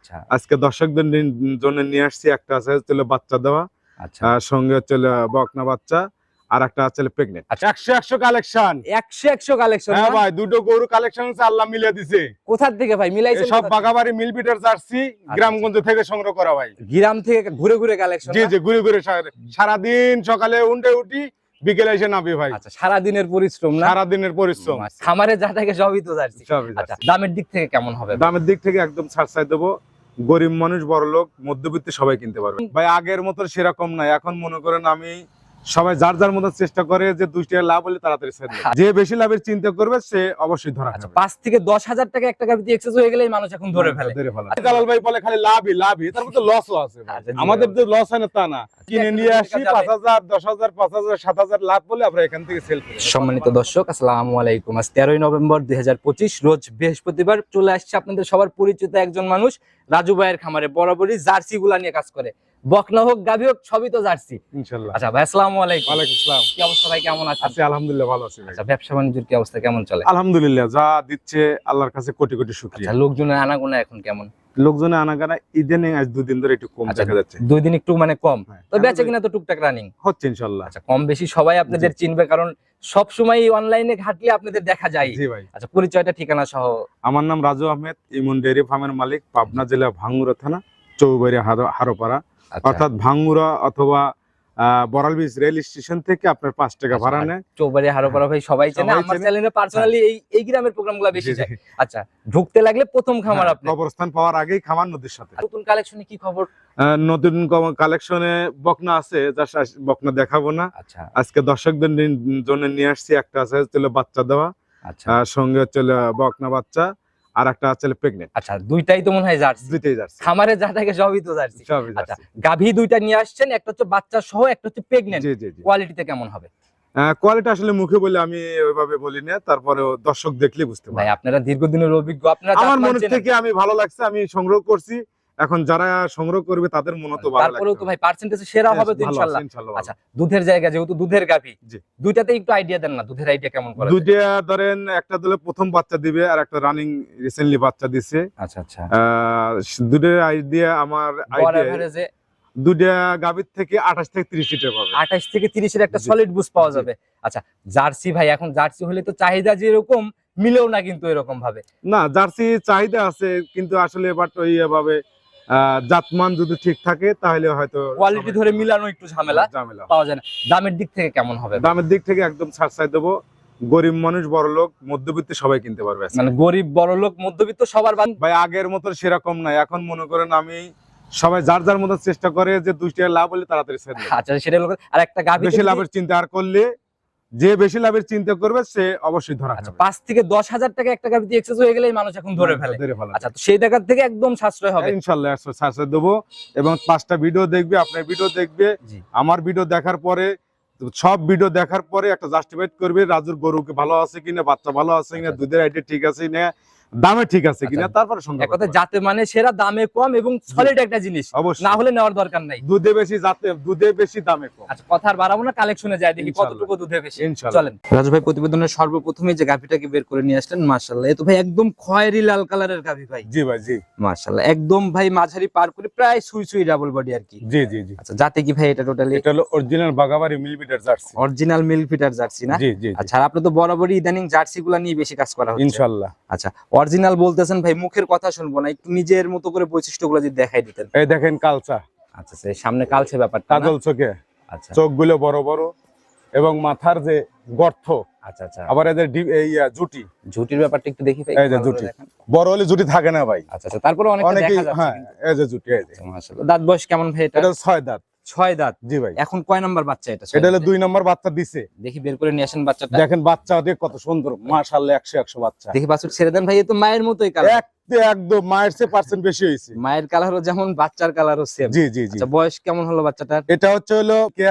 আচ্ছা। আজকে দর্শকদের জন্য নিয়ে আসছি একটা আছে হচ্ছে বাচ্চা দেওয়া আচ্ছা। সঙ্গে হচ্ছে বকনা বাচ্চা আর একটা আছে প্রেগনেন্ট আচ্ছা। একশো একশো কালেকশন একশো একশো কালেকশন হ্যাঁ ভাই দুটো গরু কালেকশন হচ্ছে আল্লাহ মিলিয়ে দিছে। কোথার থেকে ভাই? মিলাইছেন সব বাগাবাড়ি মিল বিটার জার্সি গ্রামগঞ্জ থেকে সংগ্রহ করা ভাই। গ্রাম থেকে ঘুরে ঘুরে কালেকশন জি জি ঘুরে ঘুরে সারা- সারাদিন সকালে উঠে উঠি বিকেলে এসে নামি ভাই। আচ্ছা সারা দিনের পরিশ্রম না? সারাদিনের পরিশ্রম। খামারে যা থাকে সবই তো জার্সি। সবই আচ্ছা দামের দিক থেকে কেমন হবে? দামের দিক থেকে একদম ছাড় ছাড় দেবো। গরিব মানুষ বড় লোক মধ্যবিত্ত সবাই কিনতে পারবে। ভাই আগের মতো সেরকম নাই। এখন মনে করেন আমি সবাই যার যার মতো চেষ্টা করে যে দুই টাকা লাভ হলে তাড়াতাড়ি ছেড়ে যে বেশি লাভের চিন্তা করবে সে অবশ্যই ধরা আচ্ছা খাবে। পাঁচ থেকে দশ হাজার টাকা একটা গাড়িতে এক্সেস হয়ে গেলেই মানুষ এখন ধরে ফেলে। ধরে ফেলে। দালাল ভাই বলে খালি লাভই লাভই। তার মধ্যে লসও আছে। আচ্ছা, আমাদের। যে লস হয় না তা না। কিনে নিয়ে আসি পাঁচ হাজার দশ হাজার পাঁচ হাজার সাত হাজার লাভ বলে আমরা এখান থেকে সেল করি। সম্মানিত দর্শক আসসালামু আলাইকুম। আজ তেরোই নভেম্বর দুই হাজার পঁচিশ রোজ বৃহস্পতিবার চলে আসছে আপনাদের সবার পরিচিত একজন মানুষ। রাজু ভাইয়ের খামারে বরাবরই জার্সি গুলা নিয়ে কাজ করে। বকনা হোক গাভি হোক সবই তো জার্সি। আচ্ছা ভাই আসসালামু আলাইকুম। ওয়ালাইকুম আসসালাম। কি অবস্থা ভাই কেমন আছেন? আছি আলহামদুলিল্লাহ ভালো আছি আচ্ছা ব্যবসা বাণিজ্যের কি অবস্থা কেমন চলে? আলহামদুলিল্লাহ যা দিচ্ছে আল্লাহর কাছে কোটি কোটি শুকরিয়া। আচ্ছা লোকজনের আনাগোনা এখন কেমন? লোকজনে আনাগানা ইদানিং আজ দুদিন ধরে একটু কম আচ্ছা, দেখা যাচ্ছে। দুই দিন একটু মানে কম। হ্যাঁ। তো বেচে কিনা তো টুকটাক রানিং হচ্ছে ইনশাল্লাহ। আচ্ছা কম বেশি সবাই আপনাদের চিনবে কারণ সব সময় অনলাইনে ঘাটলে আপনাদের দেখা যায়। জি ভাই। আচ্ছা পরিচয়টা ঠিকানা সহ। আমার নাম রাজু আহমেদ ইমন ডেয়ারি ফার্মের মালিক পাবনা জেলা ভাঙ্গুরা থানা চৌবাড়ি হারো- হারোপাড়া। আচ্ছা। অর্থাৎ ভাঙ্গুরা অথবা আহ, রেল স্টেশন থেকে আপনার পাঁচ টাকা আচ্ছা, ভাড়া নেয়। চৌবাড়ি হারোপাড়া ভাই সবাই চেনে। আমার চ্যানেলে পার্সোনালি এই এই গ্রামের প্রোগ্রামগুলো বেশি। যায় আচ্ছা ঢুকতে লাগলে প্রথম খামার হ্যাঁ, আপনি? কবরস্থান পাওয়ার আগেই খামার নদীর সাথে। নতুন কালেকশনে কি খবর? নতুন কালেকশনে বকনা আছে আস- বকনা দেখাবো না। আচ্ছা। আজকে দর্শকদের জন্য নিয়ে আসছি একটা আছে হচ্ছে বাচ্চা দেওয়া। আচ্ছা। সঙ্গে হচ্ছে বকনা বাচ্চা। আর একটা ছেলে প্রেগনেন্ট আচ্ছা দুইটাই তো মনে হয় জার্সি। দুইটাই যাচ্ছে খামারে যা থাকে সবই তো জার্সি। সবই আচ্ছা গাভী দুইটা নিয়ে আসছেন একটা হচ্ছে বাচ্চা সহ একটা হচ্ছে প্রেগনেন্ট জি জি জি। কোয়ালিটিতে কেমন হবে? কোয়ালিটি আসলে মুখে বলে আমি ওইভাবে বলি না তারপরে দর্শক দেখলে বুঝতে ভাই পারে আপনারা দীর্ঘদিনের অভিজ্ঞ আপনারা আমার মনে থেকে আমি ভালো লাগছে আমি সংগ্রহ করছি। এখন যারা সংগ্রহ করবে তাদের মনে তো ভালো তারপরেও তো ভাই পার্সেন্টেজ সেরা হবে তো ইনশাআল্লাহ আচ্ছা দুধের জায়গা যেহেতু দুধের গাভী জি। দুইটাতে একটু আইডিয়া দেন না দুধের আইডিয়া কেমন করে দুইটা ধরেন একটা দলে প্রথম বাচ্চা দিবে আর একটা রানিং রিসেন্টলি বাচ্চা দিছে। আচ্ছা আচ্ছা। দুইটার আইডিয়া আমার আইডিয়া দুইটা গাভীর থেকে আঠাশ থেকে তিরিশ লিটার পাবে আঠাশ থেকে তিরিশের একটা সলিড বুস্ট পাওয়া যাবে। আচ্ছা জার্সি ভাই এখন জার্সি হলে তো চাহিদা যে এরকম মিলেও না কিন্তু এরকম ভাবে না জার্সি চাহিদা আছে কিন্তু আসলে বাট ওই ভাবে আহ, জাতমান যদি ঠিক থাকে তাহলে হয়তো কোয়ালিটি ধরে মিলানো একটু ঝামেলা ঝামেলা। পাওয়া যায় না। দামের দিক থেকে কেমন হবে? দামের দিক থেকে একদম ছাড় ছাড় দেবো। গরিব মানুষ বড় লোক মধ্যবিত্ত সবাই কিনতে পারবে মানে গরিব বড় লোক মধ্যবিত্ত সবার ভাই আগের মতো সেরকম নাই। এখন মনে করেন আমি সবাই যার যার মতো চেষ্টা করে যে দুই টাকা লাভ হলে তাড়াতাড়ি আচ্ছা সেটা আর একটা গাভী বেশি লাভের চিন্তা আর করলে যে বেশি লাভের চিন্তা করবে সে অবশ্যই ধরা আচ্ছা পাঁচ থেকে দশ হাজার টাকা একটা গাভীতে এক্সেস হয়ে গেলেই মানুষ এখন ধরে ফেলে। আচ্ছা সেই জায়গা থেকে একদম সাশ্রয় হবে। ইনশাল্লাহ সাশ্রয় দেবো। এবং পাঁচটা ভিডিও দেখবে আপনার ভিডিও দেখবে। আমার ভিডিও দেখার পরে সব ভিডিও দেখার পরে একটা জাস্টিফাইড করবে রাজুর গরুকে ভালো আছে কিনা বাচ্চা ভালো আছে কিনা আচ্ছা। দুধের আইডি ঠিক আছে কিনা। দামে ঠিক আছে কিনা আচ্ছা। তারপরে এক কথা যাতে মানে সেরা দামে কম এবং সলিড একটা জিনিস অবশ্যই। না হলে নেওয়ার দরকার নাই। দুধে বেশি যাতে দুধে বেশি দামে কম। আচ্ছা কথা আর বাড়াবো না কালেকশনে যায় দেখি কতটুকু দুধে বেশি। চলেন। রাজু ভাই প্রতিবেদনের সর্বপ্রথমে যে গাভিটাকে বের করে নিয়ে আসলেন মাশাল্লাহ এ তো ভাই একদম খয়েরি লাল কালারের গাভি ভাই। জি ভাই জি। মাশাল্লাহ একদম ভাই মাঝারি পার করে প্রায় সুই সুই ডাবল বডি আর কি। জি জি জি। আচ্ছা যাতে কি ভাই এটা টোটালি এটা হলো অরিজিনাল বাগাবাড়ি মিলবিটার জার্সি অরিজিনাল মিল ফিটার জার্সি না? জি জি। আচ্ছা আর আপনি তো বরাবরই ইদানিং জার্সি গুলা নিয়ে বেশি কাজ করা হচ্ছে। ইনশাল্লাহ। আচ্ছা অরিজিনাল বলতেছেন ভাই মুখের কথা শুনব না একটু নিজের মতো করে বৈশিষ্ট্যগুলো যদি দেখাই দিতেন। এই দেখেন কালচা। আচ্ছা সেই সামনে কালছে ব্যাপারটা কাজল চোখে। আচ্ছা। চোখগুলো বড় বড় এবং মাথার যে গর্থ আচ্ছা আচ্ছা। আবার এদের এই জুটি। ঝুটির ব্যাপারটা একটু দেখি এই যে জুটি। বড় হলে জুটি থাকে না ভাই। আচ্ছা আচ্ছা তারপরে দেখা যাচ্ছে হ্যাঁ এই যে জুটি এই যে। আচ্ছা, মাশাআল্লাহ। দাঁত বয়স কেমন ভাই এটা? দাঁত। ছয় দাঁত। জি ভাই। এখন কয় নাম্বার বাচ্চা এটা? এটা হলো দুই নম্বর বাচ্চা দিছে। দেখি বের করে নিয়ে আসেন বাচ্চাটা। দেখেন বাচ্চা দেখ কত সুন্দর। মাশাআল্লাহ একশো একশো বাচ্চা। দেখি বাছুর ছেড়ে দেন ভাই এ তো মায়ের মতোই কালার এক একদম মায়ের চেয়ে পার্সেন্ট বেশি হয়েছে। মায়ের কালারও যেমন বাচ্চার কালারও সেম জি জি জি। আচ্ছা বয়স কেমন হলো বাচ্চাটার এটা হচ্ছে হলো কে?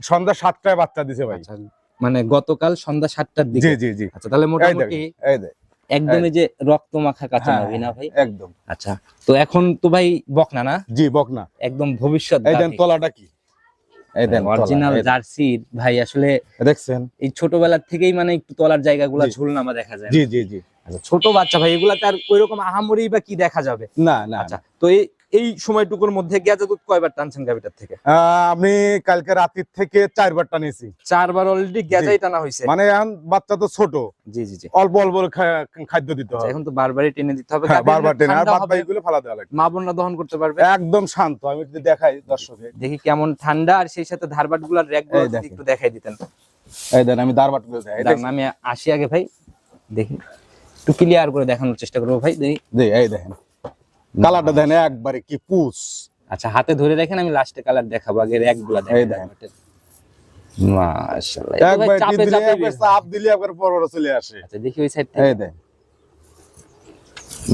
সন্ধ্যা সাতটায় বাচ্চা দিছে ভাই। আচ্ছা, মানে গতকাল সন্ধ্যা সাতটার দিকে। জি জি জি। আচ্ছা তাহলে মোটামুটি এই দেখ একদমই যে রক্ত মাখা কাঁচা হ্যাঁ, নাভি না ভাই? একদম। আচ্ছা তো এখন তো ভাই বকনা না? জি বকনা। একদম ভবিষ্যৎ এই দেন তলাটা কি? এই দেন অরিজিনাল জার্সির ভাই আসলে দেখছেন? এই ছোটবেলা থেকেই মানে একটু তলার জায়গাগুলো ঝুলনা ঝুলনামা দেখা যায়। জি জি জি। আচ্ছা, ছোট বাচ্চা ভাই এগুলা তার ওইরকম আহামরি বা কি দেখা যাবে? না না আচ্ছা তো এই এই সময়টুকুর মধ্যে গেজা দুধ কয়বার টানছেন গাভিটার থেকে? আমি কালকে রাতের থেকে চারবার টানেছি। চারবার অলরেডি গেজাই টানা হয়েছে। মানে এখন বাচ্চা তো ছোট। জি জি জি। অল্প অল্প খাদ্য দিতে আচ্ছা, হবে। এখন তো বারবারই টেনে দিতে হবে। হ্যাঁ, বারবার টেনে আর বাদ বাকিগুলো ফালা দেওয়া লাগে মা বোনরা দহন করতে পারবে? একদম শান্ত। আমি যদি দেখাই দর্শকে দেখি কেমন ঠান্ডা আর সেই সাথে ধারবাটগুলার র্যাক এই দেখেন। একটু দেখাই দিতেন। এই দেন আমি দারবাট করে দেখাই। দাঁড়ান, আমি আসি আগে ভাই। দেখি। একটু ক্লিয়ার করে দেখানোর চেষ্টা করব ভাই। দেখ- এই দেখেন। কালারটা দেন একবারে কি পুষ। আচ্ছা হাতে ধরে দেখেন আমি লাস্টে কালার দেখাবো আগে র্যাকগুলা দেখাই দেখেন। মাশাআল্লাহ একবার চাপে চাপে একবার বের। চাপ দিলে একবার বড় বড় চলে আসে। আচ্ছা দেখি ওই সাইড থেকে এই দেন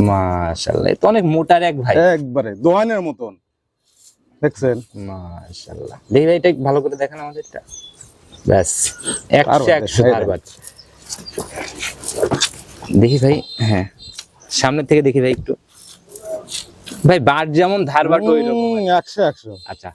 মাশাআল্লাহ তো অনেক মোটা র্যাক ভাই। একবারে দোয়ানের মতন। দেখছেন? মাশাআল্লাহ। দেখি ভাই এটা ভালো করে দেখান আমাদেরটা। ব্যাস দেখ। দেখি ভাই হ্যাঁ সামনে থেকে দেখি ভাই একটু। ভাই বার যেমন ধারবাট ওই রকম একশো একশো। আচ্ছা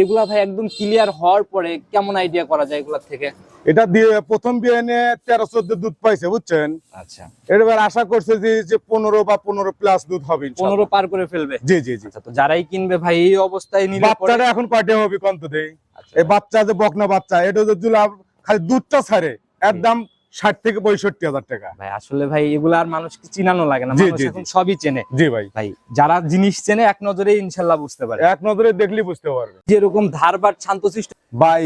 এগুলা ভাই একদম ক্লিয়ার হওয়ার পরে কেমন আইডিয়া করা যায় এগুলা থেকে? এটা দিয়ে প্রথম বিয়ে এনে তেরো চোদ্দ দুধ পাইছে বুঝছেন? আচ্ছা। এবার আশা করছে যে যে পনেরো বা পনেরো প্লাস দুধ হবে। পনেরো পার করে ফেলবে? জি জি জি। আচ্ছা তো যারাই কিনবে ভাই এই অবস্থায় নিলে বাচ্চাটা এখন কয়টা হবে কন্ত দেই? আচ্ছা, এই বাচ্চা যে বকনা বাচ্চা এটা যে জুলাব খালি দুধটা ছাড়ে এর দাম ষাট থেকে পঁয়ষট্টি হাজার টাকা। ভাই আসলে ভাই এগুলো আর মানুষকে চিনানো লাগে না। মানুষ এখন সবই চেনে। জি ভাই। ভাই যারা জিনিস চেনে এক নজরে ইনশাল্লাহ বুঝতে পারে। এক নজরে দেখলে বুঝতে পারবে। যেরকম ধারবার শান্তশিষ্ট ভাই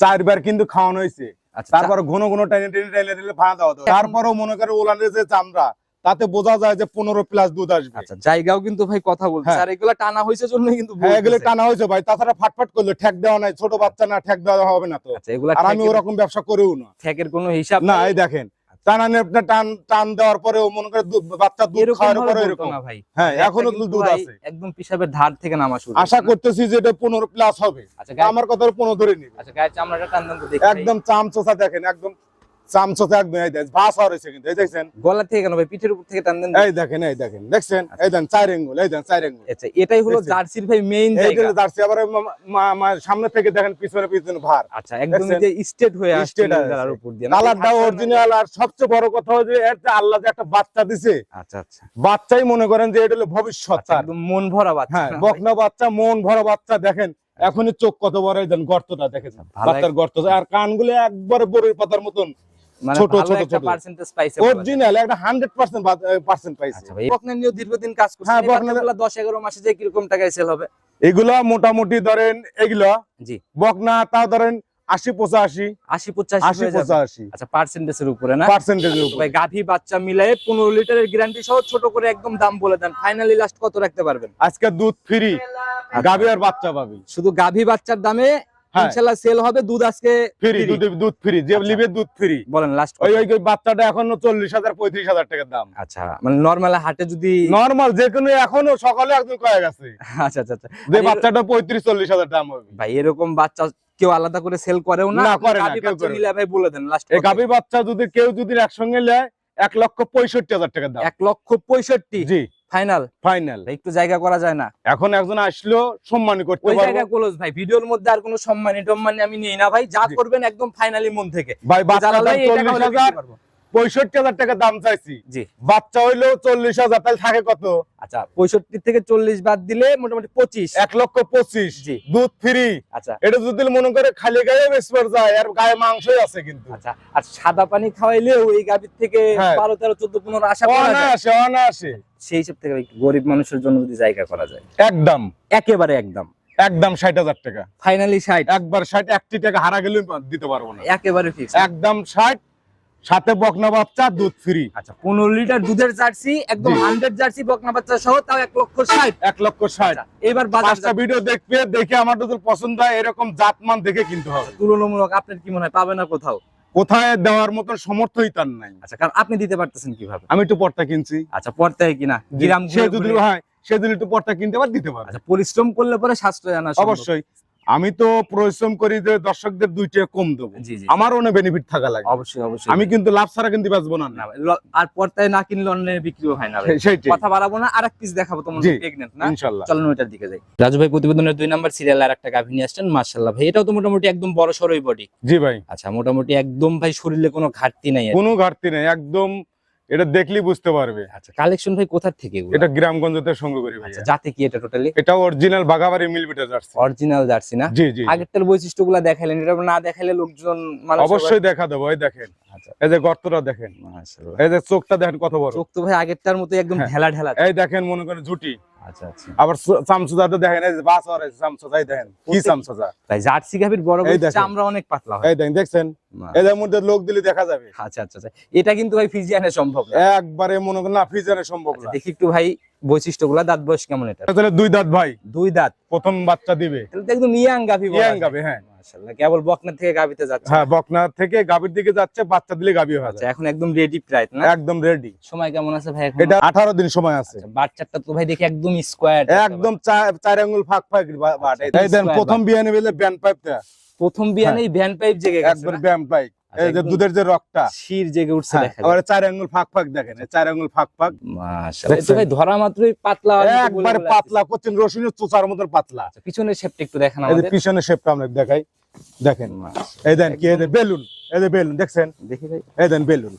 চারবার কিন্তু খাওয়ানো হয়েছে। আচ্ছা তারপর ঘন ঘন টাইনে টেনে টাইনে টেনে ভাড়া দেওয়া হতো। তারপরও মনে করে ওলানের যে চামড়া তাতে বোঝা যায় যে পনেরো প্লাস দুধ আসবে। আচ্ছা জায়গাও কিন্তু ভাই কথা বলছে। হ্যাঁ। আর এগুলা টানা হয়েছে জন্য কিন্তু হ্যাঁ এগুলো টানা হয়েছে ভাই। তাছাড়া ফাটফাট করল ঠেক দেওয়া নাই ছোট বাচ্চা না ঠেক দেওয়া হবে না তো। আচ্ছা এগুলা আর আমি ওরকম ব্যবসা করেও না। ঠেকের কোনো হিসাব না এই দেখেন টানানে আপনার টান টান দেওয়ার পরেও মনে করে বাচ্চা দুধ খাওয়ার পরে বলতো এরকম। না ভাই। হ্যাঁ এখনও কিন্তু দুধ আছে। একদম পিসাবের ধার থেকে নামা শুরু আশা করতেছি যে এটা পনেরো প্লাস হবে। আচ্ছা আমার কথা পনেরো ধরে নিবে। আচ্ছা গায়ের চামড়াটা টান টান তো দেখি একদম চামচোচা দেখেন একদম চামচোচা একদম এই দেখেন ভাস রয়েছে কিন্তু এই দেখছেন? গলা থেকে কেন ভাই? পিঠের উপর থেকে টান দেন এই দেখেন এই দেখেন দেখছেন? এই দেন চার এঙ্গুল এই দেন চার এঙ্গুল আচ্ছা এটাই হলো জার্সির ভাই মেইন এই জায়গা। জার্সি আবার সামনে থেকে দেখেন পিছনে পিছনে ভার। আচ্ছা একদম যে স্টেট হয়ে আছে। গলার উপর দিয়ে। কালারটা অরিজিনাল আর সবচেয়ে বড় কথা এর যে আল্লাহ যে একটা বাচ্চা দিছে আচ্ছা আচ্ছা। বাচ্চাই মনে করেন যে এটা হলো ভবিষ্যৎ আচ্ছা, একদম মন ভরা বাচ্চা। হ্যাঁ বকনা বাচ্চা মন ভরা বাচ্চা দেখেন এখনই চোখ কত বড় এই দেন গর্তটা দেখেছেন। বাচ্চার গর্ত আর কানগুলো একবারে বড়ির পাতার মতন। মানে ছোট, ছোট, ছোট। পার্সেন্টেজ পাইছে অরিজিনাল একটা হান্ড্রেড পার্সেন্ট পার্সেন্ট পাইছে। আচ্ছা বকনা নিয়েও দীর্ঘদিন কাজ করছেন। হ্যাঁ, বকনা- 10 11 মাসে যে কীরকম টাকায় সেল হবে? এগুলা মোটামুটি ধরেন এগুলা জি। বকনা তাও ধরেন আশি পঁচাশি। আশি পঁচাশি আচ্ছা পার্সেন্টেজের উপরে না? পার্সেন্টেজের উপর। গাভী বাচ্চা মিলায়ে 15 লিটারের গ্যারান্টি সহ ছোট করে একদম দাম বলে দেন। ফাইনালি লাস্ট কত রাখতে পারবেন? আজকে দুধ ফ্রি গাবি আর বাচ্চা পাবি। শুধু গাভী বাচ্চার দামে। ইনশাআল্লাহ সেল হবে দুধ আজকে ফ্রি। দুধ ফ্রি যে আচ্ছা। লিবে দুধ ফ্রি বলেন লাস্ট ওই ওই বাচ্চাটা এখনও চল্লিশ হাজার পঁয়ত্রিশ হাজার টাকার দাম। আচ্ছা মানে নরমাল হাটে যদি নর্মাল যে কোনো এখনও সকালে একদম কয়ে গেছে। আচ্ছা আচ্ছা আচ্ছা। যে বাচ্চাটা পঁয়ত্রিশ চল্লিশ হাজার দাম হবে। ভাই এরকম বাচ্চা কেউ আলাদা করে সেল করেও না? না, করে না, কেউ করে ভাই বলে দেন লাস্ট এই গাভী বাচ্চা যদি কেউ যদি একসঙ্গে নেয় এক লক্ষ পঁয়ষট্টি হাজার টাকার দাম। এক লক্ষ পঁয়ষট্টি? জি। ফাইনাল ফাইনাল একটু জায়গা করা যায় না। এখন একজন আসলো সম্মান করতে ওই জায়গা ক্লোজ ভাই। ভিডিওর মধ্যে আর কোনো সম্মানী টম্মানি আমি নিই না ভাই। যা করবেন একদম ফাইনালি মন থেকে। ভাই বাচ্চা পঁয়ষট্টি হাজার টাকা দাম চাইছি। জি। বাচ্চা হইলেও চল্লিশ হাজার তাহলে থাকে কত? আচ্ছা পঁয়ষট্টি থেকে চল্লিশ বাদ দিলে মোটামুটি পঁচিশ। এক লক্ষ পঁচিশ। দুধ ফ্রি। আচ্ছা। এটা যদি মনে করে খালি গায়ে বেসবার যায় আর গায়ে মাংসই আছে কিন্তু। আচ্ছা আর সাদা পানি খাওয়াইলেও এই গাভীর থেকে হ্যাঁ। বারো তেরো চোদ্দ পনেরো যায়? অনায়াসে অনায়াসে। সেই হিসেব থেকে গরিব মানুষের জন্য যদি জায়গা করা যায়। একদম। একেবারে একদম। একদম ষাট হাজার টাকা। ফাইনালি ষাট। একবার ষাট একটি টাকা হারা গেলেও দিতে পারব না। একেবারে ফিক্স একদম ষাট সাথে বকনা বাচ্চা দুধ ফ্রি আচ্ছা পনেরো লিটার দুধের জার্সি একদম হান্ড্রেড জার্সি বকনা বাচ্চা সহ তাও এক লক্ষ ষাট। এক লক্ষ ষাট। আচ্ছা, এবার পাঁচটা ভিডিও দেখবে দেখে আমার যদি পছন্দ হয় এরকম জাতমান দেখে কিনতে হবে। তুলনামূলক আপনার কি মনে হয় পাবে না কোথাও? কোথায় দেওয়ার মতো সমর্থই তার নাই। আচ্ছা কারণ আপনি দিতে পারতেছেন কীভাবে? আমি একটু পর্তা কিনছি। আচ্ছা পড়তে কিনা গ্রাম সে যদি হয় সে যদি একটু পর্তা কিনতে পারে দিতে পারে। আচ্ছা পরিশ্রম করলে পরে সাশ্রয় আনা অবশ্যই। আমি তো পরিশ্রম করি যে দর্শকদের দুইটা কম দেবো। আমার অনেক বেনিফিট থাকা লাগে। অবশ্যই অবশ্যই। আমি কিন্তু লাভ ছাড়া কিন্তু বাঁচবো না। আর পর্দায় না কিনলে অনলাইনে বিক্রিও হয় না ভাই। কথা বাড়াবো না আর এক পিস দেখাবো তোমার। প্রেগনেন্ট না? ইনশাল্লাহ। চলুন ওইটার দিকে যাই। রাজু ভাই প্রতিবেদনের দুই নাম্বার সিরিয়াল আর একটা গাভী নিয়ে আসছেন মার্শাল্লাহ ভাই। এটাও তো মোটামুটি একদম বড় সরই বডি জি ভাই। আচ্ছা মোটামুটি একদম ভাই শরীরে কোনো ঘাটতি নাই কোনো ঘাটতি নাই একদম এটা দেখলি বুঝতে পারবে। আচ্ছা কালেকশন ভাই কোথা থেকে এটা গ্রামগঞ্জ থেকে সংগ্রহ করি ভাই আচ্ছা জাতে কি এটা টোটালি এটা original Bagabari Milk Vita jersey. Original jersey না? জি জি জি। আগেরটার বৈশিষ্ট্যগুলো দেখাইলেন এটা না দেখাইলে লোকজন মানে অবশ্যই দেখা দেবো ওই দেখেন। আচ্ছা। এই যে গর্তটা দেখেন। মাশাআল্লাহ। এই যে চোখটা দেখেন কত বড়। চোখ তো ভাই আগেরটার মতো একদম হ্যাঁ। ঢেলা ঢেলা এই দেখেন মনে করেন ঝুটি। আচ্ছা আচ্ছা। আবার দেখেন এই যে বাস আর চামচুদাই দেখেন কি প্রত্যেক- ভাই জার্সি গাভীর বড় এই বড় দেখেন। চামড়া অনেক পাতলা হয়। এই দেখেন দেখছেন? এদের মধ্যে লোক দিলে দেখা যাবে। আচ্ছা আচ্ছা আচ্ছা। এটা কিন্তু ভাই ফিজিয়ানে সম্ভব না। একবারে মনে না সম্ভব না। দেখি একটু ভাই বৈশিষ্ট্যগুলা দাঁত বয়স কেমন এটা? তাহলে দুই দাঁত ভাই। দুই দাঁত। প্রথম বাচ্চা দিবে। তাহলে একদম ইয়াং গাভী ইয়াং। হ্যাঁ। মাশাআল্লাহ। কেবল বকনা থেকে যাচ্ছে? হ্যাঁ বকনা থেকে গাভীর দিকে যাচ্ছে বাচ্চা দিলে হয়ে আচ্ছা এখন একদম রেডি প্রায় না? একদম রেডি সময় কেমন আছে ভাই এখন? এটা আঠারো দিন সময় আছে। আচ্ছা, বাচ্চাটা তো ভাই দেখি একদম স্কোয়ার একদম চার আঙ্গুল ফাঁক ফাঁক বা- বাট। আচ্ছা, এই দেন square প্রথম বিয়ানে পাইপটা প্রথম বিয়ানেই ভ্যান পাইপ জেগে গেছে একবার ভ্যান পাইপ এই যে দুধের যে রকটা শির জেগে উঠছে হ্যাঁ, আবার চার আঙ্গুল ফাঁক ফাঁক দেখেন চার আঙ্গুল ফাঁক ফাঁক। মাশাআল্লাহ তো ভাই ধরা মাত্রই পাতলা একবারে পাতলা রসুনের চোচার মতন পাতলা। আসছে। পিছনের শেপটা একটু দেখেন আমাদের। শেপটা আমরা দেখাই দেখেন। এই দেন কি এই বেলুন এই যে বেলুন দেখছেন? দেখি ভাই। এই দেন বেলুন।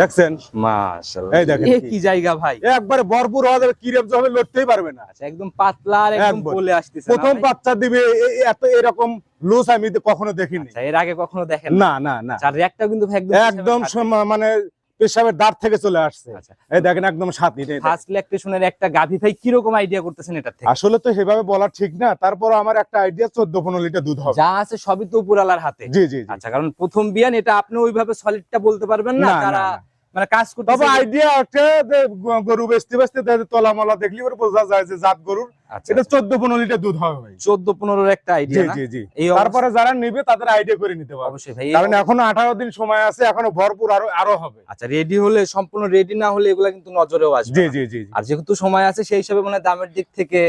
দেখছেন? মাশাআল্লাহ। এই দেখেন। এ কি। জায়গা ভাই? একবারে ভরপুর হওয়া যাবে কি রেপ হবে লড়তেই পারবে না। আচ্ছা একদম পাতলা আর একদম বলে আসতেছে না প্রথম বাচ্চা দিবে এত এরকম লুজ আমি তো কখনো দেখিনি। আচ্ছা এর আগে কখনো দেখেন না না? না কিন্তু একদম মানে পেশাবের দাঁত থেকে চলে আসছে। আচ্ছা। এই দেখেন একদম মিনিট ফার্স্ট ল্যাকটেশনের একটা গাভী ভাই কীরকম আইডিয়া করতেছেন এটা থেকে? আসলে তো সেভাবে বলা ঠিক না তারপর আমার একটা আইডিয়া চোদ্দ পনেরো লিটার দুধ হবে। যা আছে সবই তো উপরালার হাতে? জি জি আচ্ছা কারণ প্রথম বিয়ান এটা আপনি ওইভাবে সলিডটা বলতে পারবেন না না। মানে কাজ করতে তবে আইডিয়া আছে যে গরু বেচতে বেচতে তাদের তলা মলা দেখলি পরে বোঝা যায় যে জাত গরুর। আচ্ছা এটা চোদ্দ পনেরো লিটার দুধ হবে ভাই। চোদ্দ পনেরোর একটা আইডিয়া জি জি অবস্থা- তারপরে যারা নিবে তাদের আইডিয়া করে নিতে পারবে। অবশ্যই ভাই কারণ এখনও আঠারো দিন সময় আছে এখনও ভরপুর আরও আরও হবে। আচ্ছা রেডি হলে সম্পূর্ণ রেডি না হলে এগুলা কিন্তু নজরেও আসবে জি জি জি জি। আর যেহেতু সময় আছে সেই হিসাবে মানে দামের দিক থেকে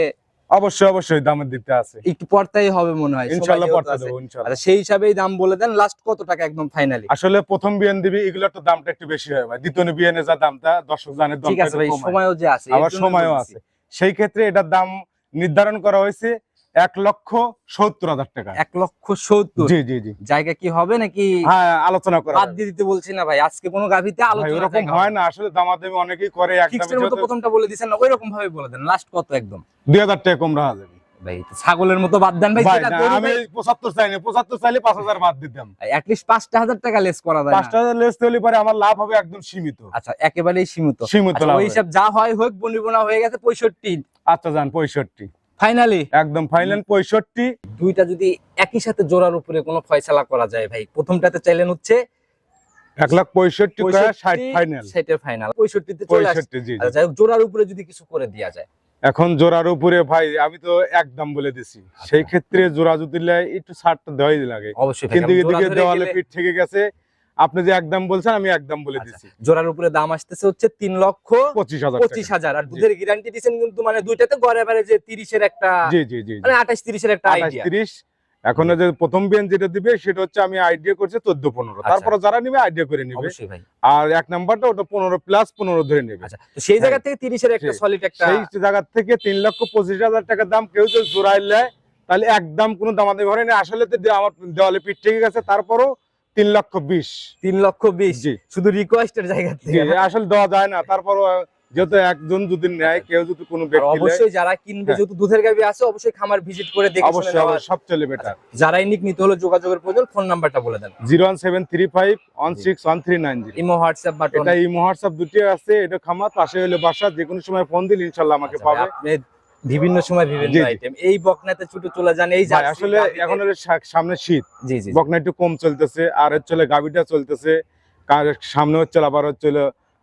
অবশ্যই অবশ্যই দামের দিকটা আছে। একটু পর্তাই হবে মনে হয় ইনশাআল্লাহ পর্তা দেব ইনশাল্লাহ। আচ্ছা সেই হিসাবেই দাম বলে দেন লাস্ট কত টাকা একদম ফাইনালি আসলে প্রথম বিয়ান দিবি এগুলোর তো দামটা একটু বেশি হয় ভাই। দ্বিতীয় বিয়ানে যা দামটা দর্শক জানের ঠিক আছে ভাই সময়ও যে আছে আবার সময়ও আছে। সেই ক্ষেত্রে এটার দাম নির্ধারণ করা হয়েছে এক লক্ষ সত্তর হাজার টাকা। এক লক্ষ সত্তর? জি জি জি। জায়গা কি হবে নাকি হ্যাঁ আলোচনা করা বাদ দিয়ে দিতে বলছি না ভাই আজকে কোনো গাভিতে আলোচনা ওরকম হয় না আসলে দামাদামি অনেকেই করে ফিক্সের মতো প্রথমটা বলে দিছেন না ওইরকম ভাবে বলে দেন লাস্ট কত একদম? দুই হাজার টাকা কম রাখা যাবে ভাই ছাগলের মতো বাদ দেন ভাই আমি পঁচাত্তর চাই না পঁচাত্তর চাইলে পাঁচ হাজার বাদ দিতাম। অ্যাটলিস্ট পাঁচটা হাজার টাকা লেস করা যায় না। পাঁচটা হাজার লেস হলে পরে আমার লাভ হবে একদম সীমিত। আচ্ছা একেবারেই সীমিত। সীমিত আচ্ছা, লাভ ওই। হিসাব যা হয় হোক বনিবনা হয়ে গেছে পঁয়ষট্টি। আচ্ছা যান পঁয়ষট্টি। ফাইনালি একদম ফাইনাল পঁয়ষট্টি। দুইটা যদি একই সাথে জোড়ার উপরে কোনো ফয়সালা করা যায় ভাই প্রথমটাতে চাইলেন হচ্ছে এক লাখ পঁয়ষট্টি করে ষাট ফাইনাল সেটের ফাইনাল পঁয়ষট্টিতে পঁয়ষট্টি জি। আচ্ছা, যাই হোক, জোড়ার উপরে যদি কিছু করে দেওয়া যায়। এখন জোড়ার উপরে ভাই আমি তো একদম বলে দিছি। আচ্ছা। সেই ক্ষেত্রে জোড়া যদি একটু ছাড়টা দেওয়াই লাগে। অবশ্যই কিন্তু এদিকে দেওয়ালে পিঠ থেকে গেছে। আপনি যে একদম বলছেন আমি একদম বলে দিছি। জোড়ার উপরে দাম আসতেছে হচ্ছে তিন লক্ষ পঁচিশ হাজার পঁচিশ হাজার। আর দুধের গ্যারান্টি দিচ্ছেন কিন্তু মানে দুইটাতে গড়ে এবারে যে তিরিশের একটা জি জি জি মানে আঠাশ তিরিশের একটা আঠাশ তিরিশ। এখন যে প্রথম বিয়ান যেটা দিবে সেটা হচ্ছে আমি আইডিয়া করছি চোদ্দ পনেরো। আচ্ছা। তারপরে যারা নিবে আইডিয়া করে নিবে। আর এক নাম্বারটা ওটা পনেরো প্লাস পনেরো ধরে নেবে। আচ্ছা সেই জায়গা থেকে তিরিশের একটা সলিড একটা সেই জায়গা থেকে তিন লক্ষ পঁচিশ হাজার টাকার দাম কেউ যদি জোড়াই নেয় তাহলে একদম কোনো দামাদামি ঘরে নেই আসলে তো আমার দেওয়ালে পিঠ থেকে গেছে। তারপরও তিন লক্ষ বিশ। তিন লক্ষ বিশ। শুধু রিকোয়েস্টের জায়গা থেকে। আসলে দেওয়া যায় না। তারপরও যেহেতু একজন যদি নেয় কেউ যদি কোনো ব্যক্তি অবশ্যই যারা কিনবে হ্যাঁ। যেহেতু দুধের গাবি আছে অবশ্যই খামার ভিজিট করে দেখে অবশ্যই নেওয়া। সব চলে বেটার। নিতে হলো যোগাযোগের প্রয়োজন ফোন নাম্বারটা বলে দেন। Zero one seven three five one six one three nine zero. Imo button. এটা দুটি আছে এটা খামার পাশে হলে বাসা যে কোনো সময় ফোন দিলে ইনশাল্লাহ আমাকে আচ্ছা পাবে। বিভিন্ন সময় বিভিন্ন। আইটেম এই বকনাতে ছুটে চলে যান এই আসলে এখন সামনে শীত। জি জি। বকনা একটু কম চলতেছে আর হচ্ছে হলো গাভিটা চলতেছে। কার সামনে হচ্ছে আবার হচ্ছে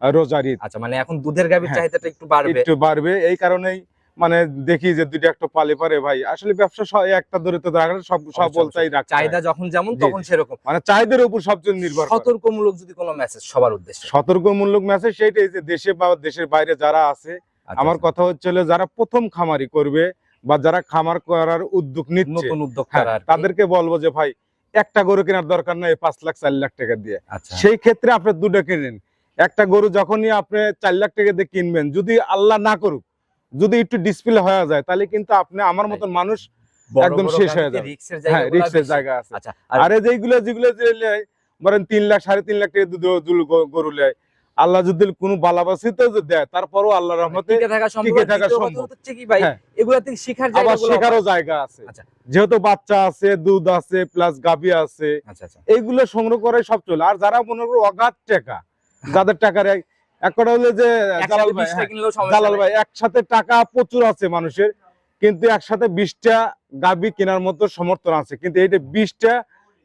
রোজার ঈদ। আচ্ছা মানে এখন দুধের গাভীর হ্যাঁ, চাহিদাটা একটু বাড়বে। একটু বাড়বে। এই কারণেই মানে দেখি যে দুইটা একটা পালে পারে ভাই। আসলে ব্যবসা একটা ধরে তো রাখা সব সব বলতেই রাখতে চাহিদা যখন যেমন তখন সেরকম। মানে চাহিদার উপর সবচেয়ে নির্ভর। সতর্কমূলক যদি কোনো মেসেজ সবার উদ্দেশ্যে। সতর্কমূলক মেসেজ সেইটাই যে দেশে বা দেশের বাইরে যারা আছে আমার আচ্ছা। কথা হচ্ছে যারা প্রথম খামারি করবে বা যারা খামার করার উদ্যোগ নিচ্ছে নতুন উদ্যোগ হ্যাঁ, তাদেরকে বলব যে ভাই একটা গরু কেনার দরকার নাই পাঁচ লাখ চার লাখ টাকা দিয়ে। আচ্ছা। সেই ক্ষেত্রে আপনি দুটো কিনেন। একটা গরু যখনই আপনি চার লাখ টাকা দিয়ে কিনবেন যদি আল্লাহ না করুক যদি একটু ডিসপ্লে হয়ে যায় তাহলে কিন্তু আপনি আমার মতন মানুষ একদম শেষ হয়ে যাবে। হ্যাঁ রিক্সের জায়গা আছে। আচ্ছা আর যেগুলো যেগুলো যে তিন লাখ সাড়ে তিন লাখ টাকা গরু লেয় আল্লাহ যদি কোনো বালাবাসিতে দেয় তারপরও আল্লাহ রহমতে টিকে থাকা সম্ভব। আবার শেখারও জায়গা আছে। আচ্ছা। যেহেতু বাচ্চা আছে দুধ আছে প্লাস গাভী আছে আচ্ছা আচ্ছা। এইগুলো সংগ্রহ করে সব চলে। আর যারা মনে করো অগাধ টাকা যাদের টাকার এক- এক কথা হলো যে জালাল একসাথে ভাই 20টা হ্যাঁ, জালাল ভাই একসাথে টাকা প্রচুর আছে মানুষের কিন্তু একসাথে বিশটা গাবি কেনার মতো সমর্থন আছে। কিন্তু এইটা বিশটা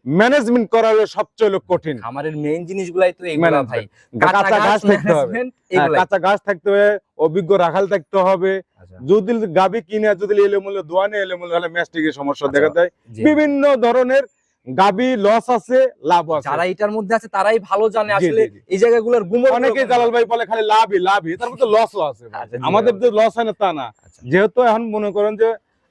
ম্যানেজমেন্ট করা সবচেয়ে হলো কঠিন খামারের মেইন জিনিসগুলাই তো এইগুলা। ভাই কাঁচা ঘাস থাকতে হবে হ্যাঁ। কাঁচা ঘাস থাকতে হবে অভিজ্ঞ রাখাল থাকতে হবে আচ্ছা, যদি গাবি কিনে যদি এলোমেলো দোয়ানে এলোমেলো হলে ম্যাস্টিকের সমস্যা আচ্ছা, দেখা জি। বিভিন্ন ধরনের গাবি লস আছে লাভ আছে যারা এটার মধ্যে আছে তারাই ভালো জানে আসলে। এই জায়গাগুলোর গুমর অনেকেই জালাল ভাই বলে খালি লাভই লাভই তার মধ্যে লসও আছে। আচ্ছা, আমাদের। যে লস হয় না তা না। যেহেতু এখন মনে করেন যে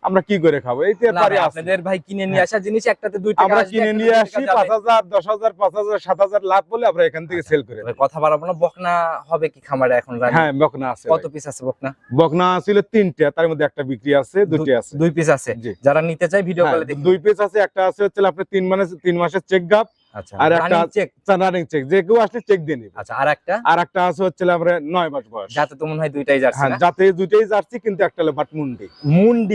আমরা কি করে খাব? এই তো পারি আপনাদের ভাই কিনে নিয়ে আসা জিনিস একটাতে দুই টাকা আমরা কিনে নিয়ে আসি টাকা পাঁচ যাবে। হাজার দশ হাজার পাঁচ হাজার সাত হাজার লাভ বলে আমরা এখান থেকে সেল করে ভাই, কথা বাড়াবো না বকনা হবে কি খামারে এখন রানী? হ্যাঁ বকনা আছে কত পিস আছে বকনা? বকনা ছিল তিনটা তার মধ্যে একটা বিক্রি আছে দুটি আছে। দুই পিস আছে। যারা নিতে চায় ভিডিও হ্যাঁ, কলে দেখি দুই পিস আছে একটা আছে হচ্ছে আপনি তিন মানে তিন মাসের চেক গাপ আর একটা- রানিং চেক যে কেউ আসলে চেক দিয়ে নিবে। আচ্ছা আর একটা? আর একটা আছে হচ্ছে আমরা নয় মাস বয়স। যাতে তো মনে হয় দুইটাই জার্সি হ্যাঁ যাতে দুইটাই জার্সি কিন্তু একটা হলো বাট মুন্ডি।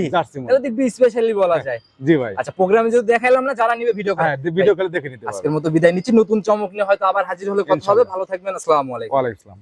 জার্সি এটা দিব্যি স্পেশালি বলা হ্যাঁ। যায়। জি ভাই। আচ্ছা প্রোগ্রামে যদি দেখাইলাম না যারা নিবে ভিডিও হ্যাঁ ভিডিও করে দেখে নিতে আজকের মতো বিদায় নিচ্ছি। নতুন চমক নিয়ে হয়তো আবার হাজির হলে কথা হবে। ভালো থাকবেন। আসসালামু আলাইকুম। ওয়ালাইকুম আসসালাম।